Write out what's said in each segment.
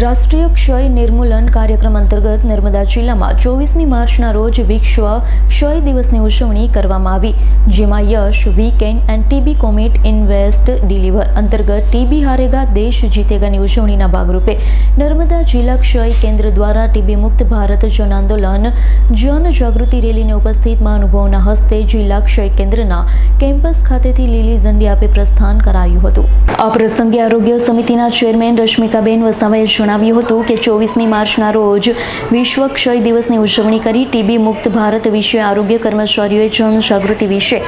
રાષ્ટ્રીય ક્ષય નિર્મૂલન કાર્યક્રમ અંતર્ગત નર્મદા જિલ્લામાં ચોવીસમી માર્ચના રોજ વિશ્વ ક્ષય દિવસની ઉજવણી કરવામાં આવી, જેમાં yes, we can end TB commit invest deliver અંતર્ગત ટીબી હારેગા દેશ જીતેગાની ઉજવણીના ભાગરૂપે નર્મદા જિલ્લા ક્ષય કેન્દ્ર દ્વારા ટીબી મુક્ત ભારત જન આંદોલન, જન જાગૃતિ રેલીને ઉપસ્થિત મહાનુભાવોના હસ્તે જિલ્લા ક્ષય કેન્દ્રના કેમ્પસ ખાતેથી લીલી ઝંડી આપી પ્રસ્થાન કરાયું હતું. આ પ્રસંગે આરોગ્ય સમિતિના ચેરમેન રશ્મિકાબેન વસાવાએ જણાવ્યું હતું કે ચોવીસમી માર્ચના રોજ વિશ્વ ક્ષય દિવસની ઉજવણી કરી ટીબી મુક્ત ભારત વિશે આરોગ્ય કર્મચારીઓએ જનજાગૃતિ વિશે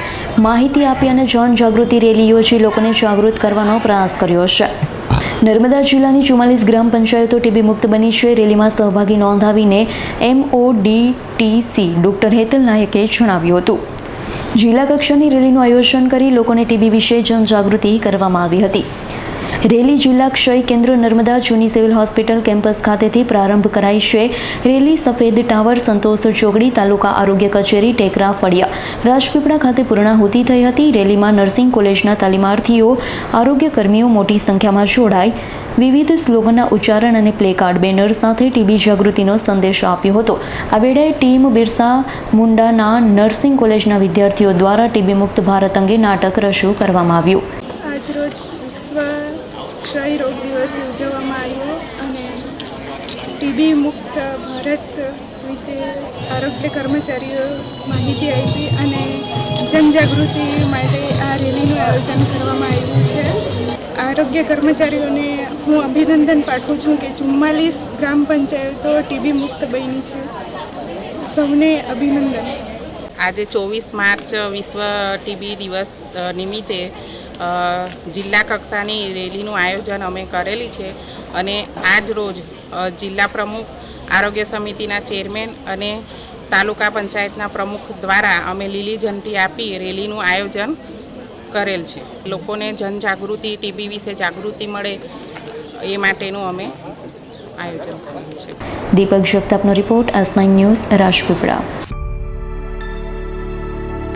માહિતી આપી અને જનજાગૃતિ રેલી યોજી લોકોને જાગૃત કરવાનો પ્રયાસ કર્યો છે. નર્મદા જિલ્લાની ચુમ્માલીસ ગ્રામ પંચાયતો ટીબી મુક્ત બની છે. રેલીમાં સહભાગી નોંધાવીને એમઓડીટીસી ડોક્ટર હેતલ નાયકે જણાવ્યું હતું. જિલ્લા કક્ષાની રેલીનું આયોજન કરી લોકોને ટીબી વિશે જનજાગૃતિ કરવામાં આવી હતી. રેલી જિલ્લા ક્ષય કેન્દ્ર નર્મદા જૂની સિવિલ હોસ્પિટલ કેમ્પસ ખાતેથી પ્રારંભ કરાઈ છે. રેલી સફેદ ટાવર, સંતોષ ચોકડી તાલુકા આરોગ્ય કચેરી, ટેકરા, ફળિયા. રાજપીપળા ખાતે પૂર્ણાહુતિ થઈ હતી. રેલીમાં નર્સિંગ કોલેજના તાલીમાર્થીઓ, આરોગ્ય કર્મીઓ મોટી સંખ્યામાં જોડાઈ. વિવિધ સ્લોગનના ઉચ્ચારણ અને પ્લે કાર્ડ બેનર સાથે ટીબી જાગૃતિનો સંદેશ આપ્યો હતો. આ વેળાએ ટીમ બિરસા મુંડાના નર્સિંગ કોલેજના વિદ્યાર્થીઓ દ્વારા ટીબી મુક્ત ભારત અંગે નાટક રજૂ કરવામાં આવ્યું. આજરોજ વિશ્વ ક્ષય રોગ દિવસ ઉજવવામાં આવ્યો અને ટીબી મુક્ત ભારત વિશે આરોગ્ય કર્મચારીઓ માહિતી આપી અને જનજાગૃતિ માટે આ રેલીનું આયોજન કરવામાં આવ્યું છે. આરોગ્ય કર્મચારીઓને હું અભિનંદન પાઠવું છું કે ચુમ્માલીસ ગ્રામ પંચાયતો ટીબી મુક્ત બની છે. સૌને અભિનંદન. આજે ચોવીસ માર્ચ વિશ્વ ટીબી દિવસ નિમિત્તે જિલ્લા કક્ષાની રેલીનું આયોજન અમે કરેલી છે અને આજ રોજ જિલ્લા પ્રમુખ, આરોગ્ય સમિતિના ચેરમેન અને તાલુકા પંચાયતના પ્રમુખ દ્વારા અમે લીલી ઝંડી આપી રેલીનું આયોજન કરેલ છે. લોકોને જનજાગૃતિ, ટીબી વિશે જાગૃતિ મળે એ માટેનું અમે આયોજન કરેલું છે. Deepak જગતાપનો report S nine news Rajpipla